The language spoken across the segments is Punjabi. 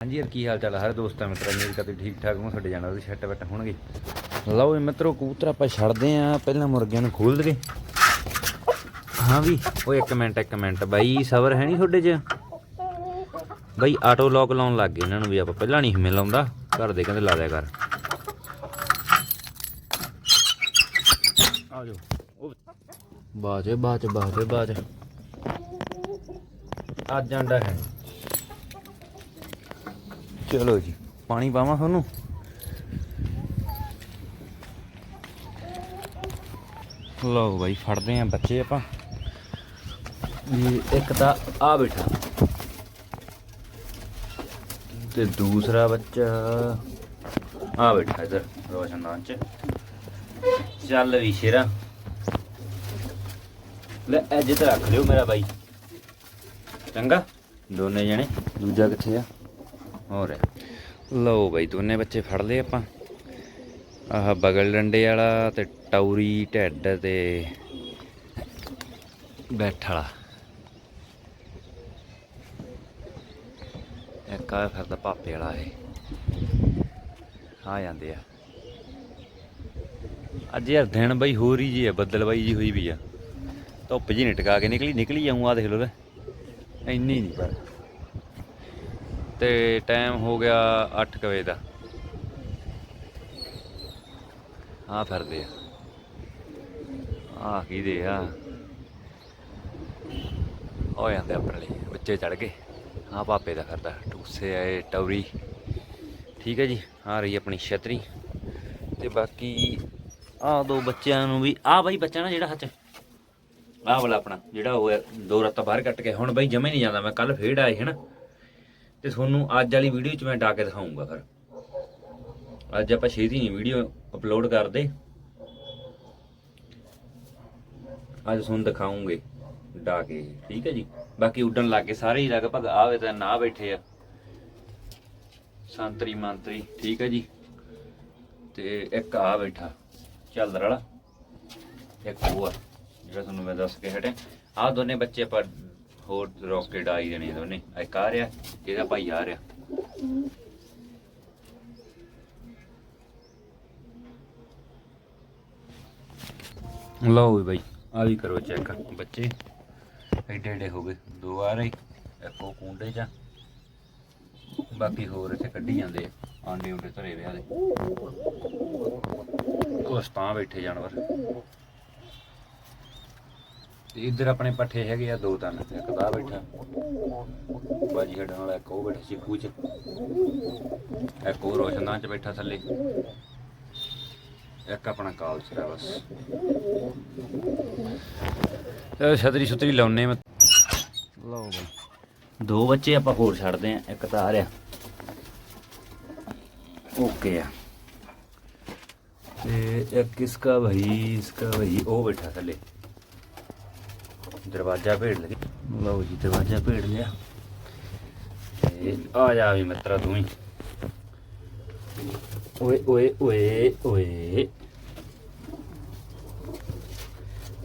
ਹਾਂਜੀ, ਯਾਰ ਕੀ ਹਾਲ ਚਾਲ ਹੈ ਹਰ ਦੋਸਤਾਂ, ਮਿੱਤਰਾਂ ਜੀ ਕਦੇ ਠੀਕ ਠਾਕ ਹੋ ਸਾਡੇ ਜਾਣਾ ਤੁਸੀਂ ਛੱਟ ਬੱਟ ਹੋਣਗੇ। ਲਓ ਜੀ ਮਿੱਤਰੋ, ਕਬੂਤਰ ਆਪਾਂ ਛੱਡਦੇ ਆ, ਪਹਿਲਾਂ ਮੁਰਗਿਆਂ ਨੂੰ ਖੋਲ ਦਈਏ ਹਾਂ ਵੀ, ਓਏ ਇੱਕ ਮਿੰਟ ਇੱਕ ਮਿੰਟ, ਬਾਈ, ਸਬਰ ਹੈ ਨਹੀਂ ਤੁਹਾਡੇ 'ਚ? ਬਾਈ ਆਟੋ ਲੌਕ ਲਾਉਣ ਲੱਗ ਗਏ ਇਹਨਾਂ ਨੂੰ ਵੀ, ਆਪਾਂ ਪਹਿਲਾਂ ਨਹੀਂ ਹਿਮੇ ਲਾਉਂਦਾ। ਘਰ ਦੇ ਕਹਿੰਦੇ ਲਾ ਦਿਆ ਕਰ। ਆ ਜਾਓ। ਉਹ ਬਾਜੇ, ਬਾਜ, ਬਾਜੇ ਅੱਜ ਆਂਡਾ ਹੈ। ਚਲੋ ਜੀ, ਪਾਣੀ ਪਾਵਾਂ ਤੁਹਾਨੂੰ? ਲਓ ਬਾਈ, ਫੜਦੇ ਆਂ ਬੱਚੇ ਆਪਾਂ। ਇੱਕ ਤਾਂ ਆ ਬੈਠਾ। ਤੇ ਦੂਸਰਾ ਬੱਚਾ ਆ ਬੈਠਾ ਇਧਰ ਰੋਸ਼ਨਦਾਨ ਚ। ਚੱਲ ਵੀ ਸ਼ੇਰਾ। ਲੈ ਅੱਜ ਤੇ ਰੱਖ ਲਿਓ ਮੇਰਾ ਬਾਈ। ਚੰਗਾ? ਦੋਨੇ ਜਣੇ, ਦੂਜਾ ਕਿੱਥੇ ਆ? ਹੋਰ। ਲਓ ਬਾਈ, ਦੋਨੇ ਬੱਚੇ ਫੜ ਲਏ ਆਪਾਂ। ਆਹ ਬਗਲ ਡੰਡੇ ਵਾਲਾ ਤੇ ਟੌਰੀ ਢਿੱਡ ਤੇ ਬੈਠ ਵਾਲਾ। ਇੱਕ ਆ ਫਿਰਦਾ ਪਾਪੇ ਵਾਲਾ ਇਹ। ਆ ਜਾਂਦੇ ਆ। ਅੱਜ ਯਾਰ ਦਿਨ ਬਈ ਹੋਰ ਹੀ ਜੀ ਆ, ਬੱਦਲ ਬਾਈ ਜੀ ਹੋਈ ਵੀ ਆ। ਧੁੱਪ ਜੀ ਨਹੀਂ ਟਿਕਾ ਕੇ ਨਿਕਲੀ ਨਿਕਲੀ ਜਾਊਂ ਆ ਦੇਖ ਲਓ ਲੈ ਇੰਨੀ ਨਹੀਂ ਪਰ। ਤੇ ਟਾਈਮ ਹੋ ਗਿਆ 8 ਵਜੇ ਦਾ। ਆ ਫਿਰਦੇ ਆ। ਆ ਕੀ ਦੇ ਆ। ਹੋ ਜਾਂਦੇ ਆਪਣੇ ਲਈ, ਬੱਚੇ ਚੜ ਗਏ। ਆ ਪਾਪੇ ਦਾ ਫਿਰਦਾ, ਟੂਸੇ ਆਏ, ਟੌਰੀ। ਠੀਕ ਹੈ ਜੀ, ਆ ਰਹੀ ਆਪਣੀ ਛਤਰੀ। ਤੇ ਬਾਕੀ ਆ ਦੋ ਬੱਚਿਆਂ ਨੂੰ ਵੀ ਆ ਬਾਈ ਬੱਚਾ ਨਾ ਜਿਹੜਾ ਹੱਥ ਆਹ ਵਾਲਾ ਆਪਣਾ, ਜਿਹੜਾ ਉਹ ਦੋ ਰਾਤਾਂ ਬਾਹਰ ਕੱਟ ਕੇ, ਹੁਣ ਬਾਈ ਜਮੇ ਨਹੀਂ ਜਾਂਦਾ, ਮੈਂ ਕੱਲ ਫੇੜ ਆਏ ਹਨਾ ਤੇ ਤੁਹਾਨੂੰ ਅੱਜ ਵਾਲੀ ਵੀਡੀਓ 'ਚ ਮੈਂ ਡਾ ਕੇ ਦਿਖਾਉਂਗਾ ਫਿਰ। ਅੱਜ ਆਪਾਂ ਛੇਤੀ ਨਹੀਂ ਵੀਡੀਓ ਅਪਲੋਡ ਕਰਦੇ। ਅੱਜ ਤੁਹਾਨੂੰ ਦਿਖਾਉਂਗੇ ਡਾ ਕੇ ਠੀਕ ਹੈ ਜੀ? ਬਾਕੀ ਉੱਡਣ ਲੱਗ ਗਏ ਸਾਰੇ ਹੀ ਲਗਭਗ ਆਵੇ ਤਾਂ ਨਾ ਬੈਠੇ ਆ। ਸੰਤਰੀ ਮੰਤਰੀ, ਠੀਕ ਹੈ ਜੀ? ਤੇ ਇੱਕ ਆ ਬੈਠਾ ਚੱਲਦਰ ਰਲਾ ਇੱਕ ਉਹ ਆ, ਜਿਹੜਾ ਤੁਹਾਨੂੰ ਮੈਂ ਦੱਸ ਕੇ ਹਟਿਆ। ਆਹ ਦੋਨੇ ਬੱਚੇ ਆਪਾਂ ਹੋਰ ਰੋਕਟ ਆਈ ਦੇਣੇ ਦੋਨੇ। ਇੱਕ ਆ ਰਿਹਾ, ਇਹਦਾ ਭਾਈ ਆ ਰਿਹਾ। ਲਓ ਵੀ ਬਾਈ ਆ ਵੀ ਕਰੋ ਚੈੱਕ ਬੱਚੇ। ਐਡੇ ਐਡੇ ਹੋ ਗਏ, ਦੋ ਆ ਰਹੇ, ਇੱਕ ਉਹ ਕੁੰਡੇ ਚ ਬਾਕੀ ਹੋਰ ਇੱਥੇ ਕੱਢੀ ਜਾਂਦੇ ਆ ਆਂਡੇ ਉਂਡੇ ਧਰੇ ਵਿਆਹ ਦੇ ਉਸ ਤਾਂ ਬੈਠੇ ਜਾਨਵਰ। ਤੇ ਇੱਧਰ ਆਪਣੇ ਪੱਠੇ ਹੈਗੇ ਆ, ਦੋ ਤਿੰਨ, ਇੱਕ ਦਾ ਬੈਠਾ। ਬਾਜੀ ਛੱਡਣ ਵਾਲਾ, ਇੱਕ ਉਹ ਬੈਠਾ ਚਿੱਕੂ ਚ। ਇੱਕ ਉਹ ਰੋਸ਼ਨਦਾਨ ਚ ਬੈਠਾ ਥੱਲੇ। ਇੱਕ ਆਪਣਾ ਕਾਲ ਸਿਰਾ ਬਸ। ਇਹ ਛਤਰੀ ਛਤਰੀ ਲਾਉਨੇ ਮੈਂ। ਲਓ ਬਈ। ਦੋ ਬੱਚੇ ਆਪਾਂ ਹੋਰ ਛੱਡਦੇ ਆ, ਇੱਕ ਤਾਂ ਆ ਰਿਹਾ। ਓਕੇ ਆ। ਤੇ ਇੱਕ ਇਸਕਾ ਭਾਈ ਇਸਕਾ ਭਾਈ ਉਹ ਬੈਠਾ ਥੱਲੇ। ਦਰਵਾਜ਼ਾ ਭੇੜ ਲਗੇ ਲਓ ਜੀ, ਦਰਵਾਜ਼ਾ ਭੇੜ ਲਿਆ। ਤੇ ਆ ਜਾ ਵੀ ਮਿੱਤਰਾ ਤੂੰ ਹੀ ਓਏ ਓਏ ਓਏ ਓਏ।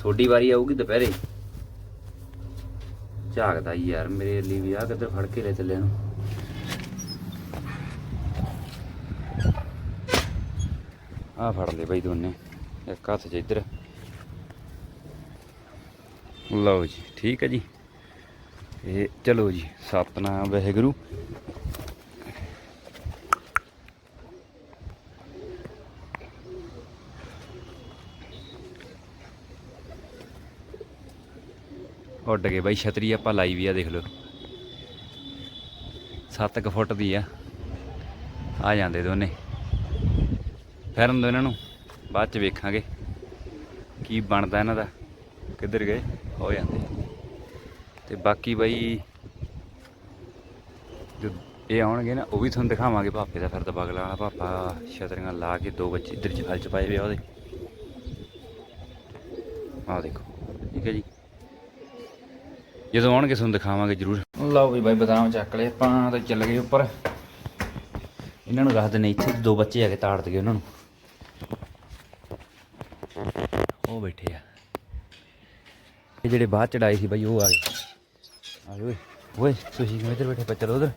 ਥੋੜੀ ਵਾਰੀ ਆਊਗੀ ਦੁਪਹਿਰੇ। ਝਾਕਦਾ ਈ ਯਾਰ, ਮੇਰੇ ਲਈ ਵੀ ਆ ਕਿੱਧਰ ਫੜ ਕੇ ਲੈ ਚੱਲੇ ਨੂੰ ਆ ਫੜ ਲੈ ਬਈ ਦੋਨੇ, ਇੱਕ ਹੱਥ 'ਚ ਇੱਧਰ। ਲਓ ਜੀ, ਠੀਕ ਹੈ ਜੀ। ਇਹ ਚਲੋ ਜੀ, ਸਤਨਾਮ ਵਾਹਿਗੁਰੂ। ਉੱਡ ਗਏ ਬਾਈ ਛਤਰੀ, ਆਪਾਂ ਲਾਈ ਵੀ ਆ, ਦੇਖ ਲਓ। 7 ਫੁੱਟ ਦੀ ਆ। ਆ ਜਾਂਦੇ ਦੋਨੇ। ਫਿਰਨ ਦੋ ਇਹਨਾਂ ਨੂੰ, ਬਾਅਦ ਚ ਵੇਖਾਂਗੇ ਕੀ ਬਣਦਾ ਇਹਨਾਂ ਦਾ। ਕਿੱਧਰ ਗਏ? ਹੋ ਜਾਂਦੇ। ਤੇ ਬਾਕੀ ਬਾਈ, ਜੋ ਇਹ ਆਉਣਗੇ ਨਾ, ਉਹ ਵੀ ਤੁਹਾਨੂੰ ਦਿਖਾਵਾਂਗੇ ਭਾਪੇ ਦਾ ਫਿਰ ਫਿਰਦਾ ਬਗਲਾ ਵਾਲਾ। ਪਾਪਾ ਛਤਰੀਆਂ ਲਾ ਕੇ ਦੋ ਬੱਚੇ ਇੱਧਰ ਚ ਹਲ ਚ ਪਾਏ ਵੇ ਉਹਦੇ। ਆਹ ਦੇਖੋ, ਠੀਕ ਹੈ ਜੀ। ਜਦੋਂ ਆਉਣਗੇ ਤੁਹਾਨੂੰ ਦਿਖਾਵਾਂਗੇ ਜ਼ਰੂਰ। ਲਓ ਵੀ ਬਾਈ, ਬਦਾਮ ਚੱਕ ਲਏ ਆਪਾਂ ਤਾਂ ਚੱਲ ਗਏ ਉੱਪਰ। ਇਹਨਾਂ ਨੂੰ ਰੱਖ ਦਿੰਦੇ ਇੱਥੇ, ਦੋ ਬੱਚੇ ਹੈਗੇ ਤਾੜ ਦਗੇ ਉਹਨਾਂ ਨੂੰ। ਉਹ ਬੈਠੇ ਆ। ਇਹ ਜਿਹੜੇ ਬਾਹਰ ਚੜਾਏ ਸੀ ਬਾਈ, ਉਹ ਆ ਗਏ। ਆ ਗਏ ਓਏ। ਓਏ, ਤੁਸੀਂ ਕਿਵੇਂ ਇੱਧਰ ਬੈਠੇ ਪਾ ਚਲੋ ਉਧਰ।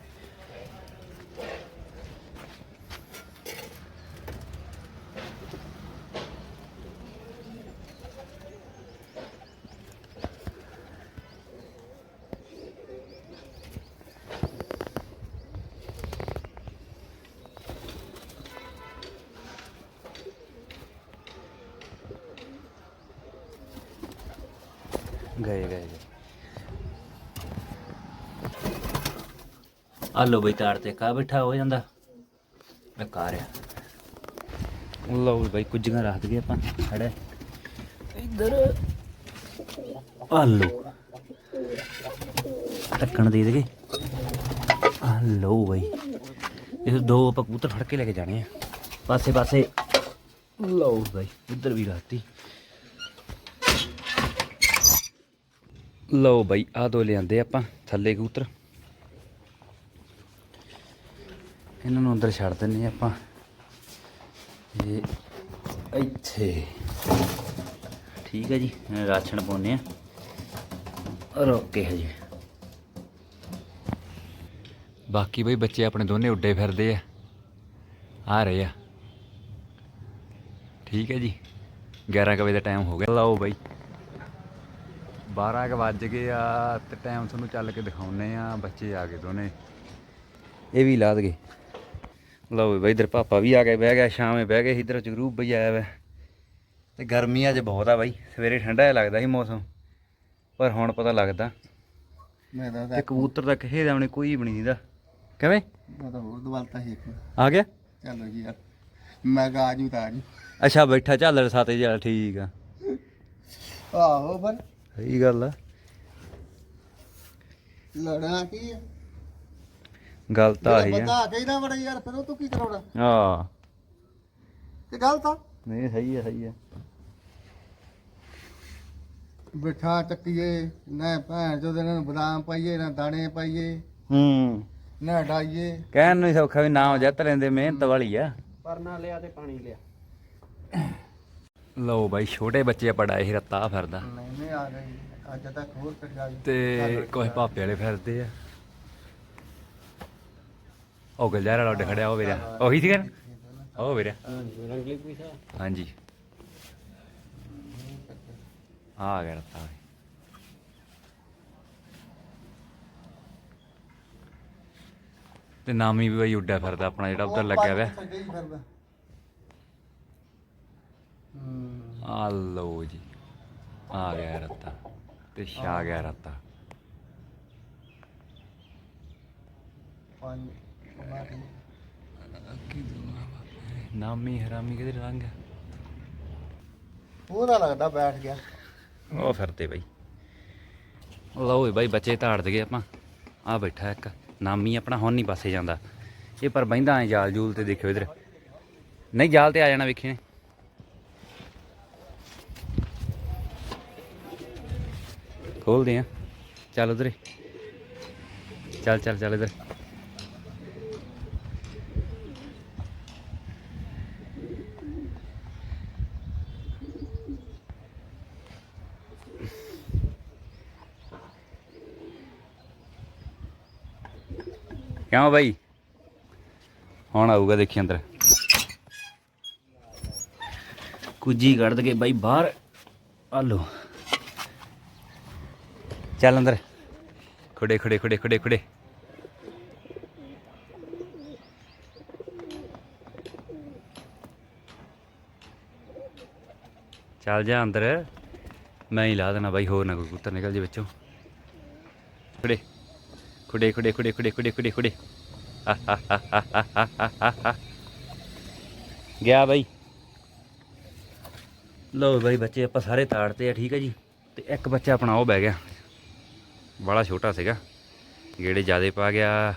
ਗਏ ਗਏ ਗਏ। ਆ ਲੋ ਬਈ ਤਾਰ ਤੇ ਕਾ ਬਿਠਾ ਹੋ ਜਾਂਦਾ। ਬੇਕਾਰ ਆ। ਲਓ ਬਈ ਕੁਝੀਆਂ ਰੱਖ ਦਈਏ ਆਪਾਂ ਖੜੇ। ਇੱਧਰ। ਆ ਲੋ ਢੱਕਣ ਦੇ ਦੇਗੇ ਆ ਲਓ ਬਈ। ਇਹ ਦੋ ਆਪਾਂ ਕਬੂਤਰ ਫੜ ਕੇ ਲੈ ਕੇ ਜਾਣੇ ਆ। ਪਾਸੇ ਪਾਸੇ ਲਓ ਬਈ ਇੱਧਰ ਵੀ ਰਾਤੀ ਲਓ ਬਾਈ ਆ ਦੋ ਲਿਆਂਦੇ ਆਪਾਂ, ਥੱਲੇ ਕਬੂਤਰ। ਇਹਨਾਂ ਨੂੰ ਅੰਦਰ ਛੱਡ ਦਿੰਨੇ ਆਪਾਂ। ਇਹ ਇੱਥੇ। ਠੀਕ ਹੈ ਜੀ, ਇਹ ਰਾਸ਼ਨ ਪਾਉਨੇ ਆ ਰੋਕੇ ਹਜੇ ਬਾਕੀ ਬਈ, ਬੱਚੇ ਆਪਣੇ ਦੋਨੇ ਉੱਡੇ ਫਿਰਦੇ ਆ। ਆ ਰਹੇ ਆ। ਠੀਕ ਹੈ ਜੀ 11 ਕੁ ਵਜੇ ਦਾ ਟਾਈਮ ਹੋ ਗਿਆ। ਲਓ ਬਾਈ। 12 ਕੁ ਵੱਜ ਗਏ ਆ ਤੇ ਟਾਈਮ ਤੁਹਾਨੂੰ ਚੱਲ ਕੇ ਦਿਖਾਉਨੇ ਆ ਬੱਚੇ ਆ ਗਏ ਦੋਨੇ। ਇਹ ਵੀ ਲਾ ਦਗੇ ਲਓ ਬਈ ਇਧਰ ਪਾਪਾ ਵੀ ਆ ਕੇ ਬਹਿ ਗਿਆ ਸ਼ਾਮੇ ਬਹਿ ਗਏ ਇਧਰ ਜਗਰੂਪ ਬਈ ਆਇਆ ਵਾ। ਤੇ ਗਰਮੀ ਅੱਜ ਬਹੁਤ ਆ ਬਾਈ ਸਵੇਰੇ ਠੰਡਾ ਜਿਹਾ ਲੱਗਦਾ ਸੀ ਮੌਸਮ ਪਰ ਹੁਣ ਪਤਾ ਲੱਗਦਾ। ਮੈਂ ਤਾਂ ਤੇ ਕਬੂਤਰ ਦਾ ਕਿਸੇ ਦਾ ਵੀ ਕੋਈ ਵੀ ਨਹੀਂ ਦਿੰਦਾ ਕਿਵੇਂ? ਮੈਂ ਤਾਂ ਹੋਰ ਦਵਾਲਤਾ ਸੀ ਇੱਕ। ਆ ਗਿਆ? ਚਲੋ ਜੀ ਯਾਰ ਮੈਂ ਕਿਹਾ ਆਜੂ ਤਾਂ ਆਜੂ ਅੱਛਾ ਬੈਠਾ ਝਾਲਰ ਸਾਤੇ ਚੱਲ ਠੀਕ ਆ। ਆਹੋ ਪਰ ਸਹੀ ਗੱਲ ਆ। ਲੜਨਾ ਕੀ ਆ? ਗੱਲ ਤਾਂ ਆਹੀ ਜਿਹੜਾ ਆ। ਬੰਦਾ ਕਹਿੰਦਾ ਬੜਾ ਯਾਰ ਫਿਰ ਉਹ ਤੂੰ ਕੀ ਕਰਾਉਣਾ? ਹਾਂ। ਤੇ ਗੱਲ ਤਾਂ ਨਹੀਂ ਸਹੀ ਆ ਸਹੀ ਆ। ਬਿਠਾ ਚੱਕੀਏ ਨਾ ਭੈਣ ਚੋਦ ਇਹਨਾਂ ਨੂੰ ਬਦਾਮ ਪਾਈਏ ਨਾ ਦਾਣੇ ਪਾਈਏ ਹੂੰ। ਨਾ ਡਾਈਏ ਕਹਿਣ ਨੂੰ ਹੀ ਸੌਖਾ ਵੀ ਨਾਮ ਜਿੱਤ ਲੈਂਦੇ ਮਿਹਨਤ ਵਾਲੀ ਆ। ਪਰਨਾ ਲਿਆ ਤੇ ਪਾਣੀ ਲਿਆ। ਲਓ ਬਾਈ ਛੋਟੇ ਬੱਚੇ ਪੜਾਏ ਸੀ ਰੱਤਾ ਫਿਰਦਾ। ਨਹੀਂ ਨਹੀਂ ਆ ਗਈ ਅੱਜ ਤੱਕ ਹੋਰ ਕਰ ਜਾਈ ਤੇ ਕੋਈ ਪਾਪੇ ਵਾਲੇ ਫਿਰਦੇ ਆ। ਉਹ ਗਲਜਾਰਾ ਲਾਡੇ ਖੜਿਆ ਉਹ ਵੀਰਾ ਉਹੀ ਸੀਗਾ ਨਾ? ਉਹ ਵੀਰਾ ਹਾਂਜੀ ਆ ਗਿਆ ਰੱਤਾ ਵੀ। ਤੇ ਨਾਮੀ ਵੀ ਬਾਈ ਉੱਡਿਆ ਫਿਰਦਾ ਆਪਣਾ ਜਿਹੜਾ ਉੱਧਰ ਲੱਗਿਆ ਹੋਇਆ ਹੂੰ ਆ ਲਓ ਜੀ। ਆ ਗਿਆ ਰੱਤਾ। ਤੇ ਛਾ ਗਿਆ ਰੱਤਾ। ਨਾਮੀ ਹਰਾਮੀ ਕਿਧਰ ਲੰਘ ਗਿਆ ਉਹਦਾ ਲੱਗਦਾ ਬੈਠ ਗਿਆ। ਉਹ ਫਿਰਦੇ ਬਾਈ। ਲਓ ਵੀ ਬਾਈ ਬੱਚੇ ਧਾੜ ਦਗੇ ਆਪਾਂ। ਆ ਬੈਠਾ ਇੱਕ। ਨਾਮੀ ਆਪਣਾ ਹੁਣ ਨਹੀਂ ਪਾਸੇ ਜਾਂਦਾ। ਇਹ ਪਰ ਬੈਂਦਾ ਐ ਜਾਲ ਜੂਲ ਤੇ ਦੇਖਿਓ ਇਧਰ। ਨਹੀਂ ਜਾਲ ਤੇ ਆ ਜਾਣਾ ਵੇਖੀ ਨੇ। ਖੋਲਦੇ ਆ। ਚੱਲ ਉਧਰੇ ਚੱਲ ਚੱਲ ਚੱਲ ਇਧਰ। ਕਿਉਂ ਬਾਈ? ਹੁਣ ਆਊਗਾ ਦੇਖੀ ਅੰਦਰ। ਕੁਜੀ ਕੱਢ ਦਗੇ ਬਾਈ ਬਾਹਰ। ਆ ਲੋ ਚੱਲ ਅੰਦਰ। ਖੜੇ ਖੜੇ ਖੜੇ ਖੜੇ ਖੜੇ। ਚੱਲ ਜਾ ਅੰਦਰ। ਮੈਂ ਹੀ ਲਾ ਦੇਣਾ ਬਾਈ, ਹੋਰ ਨਾ ਕੋਈ ਕੁੱਤਾ ਨਿਕਲ ਜੇ ਵਿੱਚੋਂ। ਖੜੇ, ਖੁੜੇ ਖੁੜੇ ਖੁੜੇ ਖੁੜੇ ਖੁੜੇ ਖੁੜੇ ਖੁੜੇ। ਗਿਆ ਬਾਈ। ਲਓ ਬਾਈ ਬੱਚੇ, ਆਪਾਂ ਸਾਰੇ ਤਾੜਤੇ ਆ, ਠੀਕ ਹੈ ਜੀ? ਤੇ ਇੱਕ ਬੱਚਾ ਆਪਣਾ ਉਹ ਬਹਿ ਗਿਆ। ਬੜਾ ਛੋਟਾ ਸੀਗਾ ਗੇੜੇ ਜਿਆਦੇ ਪਾ ਗਿਆ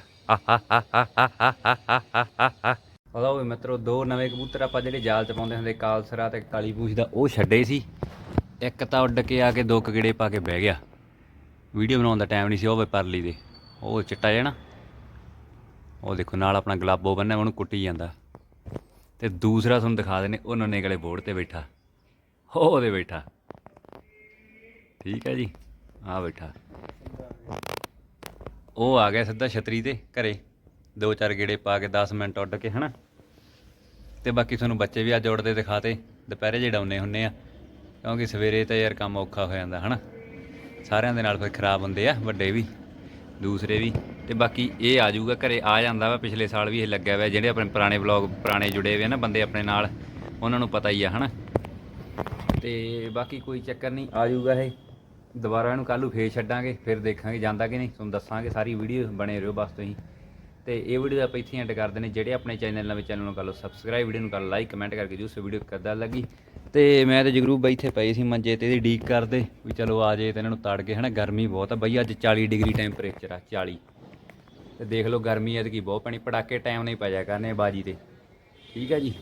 ਲਓ ਵੀ ਮਿੱਤਰੋ ਦੋ ਨਵੇਂ ਕਬੂਤਰ ਆਪਾਂ ਜਿਹੜੇ ਜਾਲ ਚ ਪਾਉਂਦੇ ਹੁੰਦੇ ਕਾਲਸਰਾ ਤੇ ਕਾਲੀ ਪੂਛ ਦਾ ਉਹ ਛੱਡੇ ਸੀ ਇੱਕ ਤਾਂ ਉੱਡ ਕੇ ਆ ਕੇ ਦੋ ਕੁ ਗੇੜੇ ਪਾ ਕੇ ਬਹਿ ਗਿਆ ਵੀਡੀਓ ਬਣਾਉਣ ਦਾ ਟਾਈਮ ਨਹੀਂ ਸੀ ਉਹ ਵੇ ਪਰਲੀ ਦੇ ਉਹ ਚਿੱਟਾ ਜਿਹਾ ਨਾ ਉਹ ਦੇਖੋ ਨਾਲ ਆਪਣਾ ਗਲਾਬੋ ਬੰਨਿਆ ਉਹਨੂੰ ਕੁੱਟੀ ਜਾਂਦਾ ਤੇ ਦੂਸਰਾ ਤੁਹਾਨੂੰ ਦਿਖਾ ਦਿੰਨੇ ਉਹ ਨੰਨੇ ਗਲੇ ਬੋਰਡ ਤੇ ਬੈਠਾ ਉਹ ਉਹਦੇ ਬੈਠਾ ਠੀਕ ਹੈ ਜੀ ਆ ਬੈਠਾ ਉਹ ਆ ਗਿਆ ਸਿੱਧਾ ਛਤਰੀ ਤੇ ਘਰੇ। ਦੋ ਚਾਰ ਗੇੜੇ ਪਾ ਕੇ 10 ਮਿੰਟ ਉੱਡ ਕੇ, ਹਨਾ? ਤੇ ਬਾਕੀ ਤੁਹਾਨੂੰ ਬੱਚੇ ਵੀ ਅੱਜ ਉੱਡਦੇ ਦਿਖਾਤੇ। ਦੁਪਹਿਰੇ ਜਿਹੜੇ ਆਉਨੇ ਹੁੰਨੇ ਆ। ਕਿਉਂਕਿ ਸਵੇਰੇ ਤਾਂ ਯਾਰ ਕੰਮ ਔਖਾ ਹੋ ਜਾਂਦਾ, ਹਨਾ? ਸਾਰਿਆਂ ਦੇ ਨਾਲ ਫਿਰ ਖਰਾਬ ਹੁੰਦੇ ਆ, ਵੱਡੇ ਵੀ, ਦੂਸਰੇ ਵੀ। ਤੇ ਬਾਕੀ ਇਹ ਆ ਜਾਊਗਾ, ਘਰੇ ਆ ਜਾਂਦਾ ਵਾ। ਪਿਛਲੇ ਸਾਲ ਵੀ ਇਹ ਲੱਗਿਆ ਹੋਇਆ ਜਿਹੜੇ ਆਪਣੇ ਪੁਰਾਣੇ ਵਲੌਗ ਪੁਰਾਣੇ ਜੁੜੇ ਹੋਏ ਆ ਨਾ ਬੰਦੇ ਆਪਣੇ ਨਾਲ, ਉਹਨਾਂ ਨੂੰ ਪਤਾ ਹੀ ਆ, ਹਨਾ? ਤੇ ਬਾਕੀ ਕੋਈ ਚੱਕਰ ਨਹੀਂ, ਆ ਜਾਊਗਾ ਇਹ। ਦੁਬਾਰਾ ਇਹਨੂੰ ਕੱਲ੍ਹ ਨੂੰ ਫੇਰ ਛੱਡਾਂਗੇ, ਫਿਰ ਦੇਖਾਂਗੇ ਜਾਂਦਾ ਕਿ ਨਹੀਂ। ਤੁਹਾਨੂੰ ਦੱਸਾਂਗੇ, ਸਾਰੀ ਵੀਡੀਓ ਬਣੇ ਰਹੋ ਬਸ ਤੁਸੀਂ। ਤੇ ਇਹ ਵੀਡੀਓ ਆਪਾਂ ਇੱਥੇ ਐਂਡ ਕਰਦੇ ਨੇ। ਜਿਹੜੇ ਆਪਣੇ ਚੈਨਲ ਨਵੇਂ ਚੈਨਲ ਨੂੰ ਕਰ ਲਓ ਸਬਸਕ੍ਰਾਈਬ ਵੀਡੀਓ ਨੂੰ ਕਰ ਲਾਈਕ ਕਮੈਂਟ ਕਰਕੇ ਜੂਸ ਵੀਡੀਓ ਕਿੱਦਾਂ ਲੱਗੀ। ਤੇ ਮੈਂ ਤੇ ਜਗਰੂਪ ਬਾਈ ਇੱਥੇ ਪਏ ਸੀ ਮੰਜੇ ਤੇ, ਇਹਦੀ ਡੀਕ ਕਰਦੇ ਵੀ ਚਲੋ ਆ ਜੇ ਤੇ ਇਹਨਾਂ ਨੂੰ ਤੜ ਕੇ ਹਨਾ, ਗਰਮੀ ਬਹੁਤ ਆ ਬਈ। ਅੱਜ 40 ਡਿਗਰੀ ਟੈਂਪਰੇਚਰ ਆ 40 ਤੇ ਦੇਖ ਲਓ ਗਰਮੀ ਐਤਕੀ ਬਹੁਤ ਪੈਣੀ ਪੜਾਕੇ ਟਾਈਮ ਨਹੀਂ ਪੈ ਜਾ ਕਰਨੇ ਬਾਜੀ ਤੇ। ਠੀਕ ਆ ਜੀ।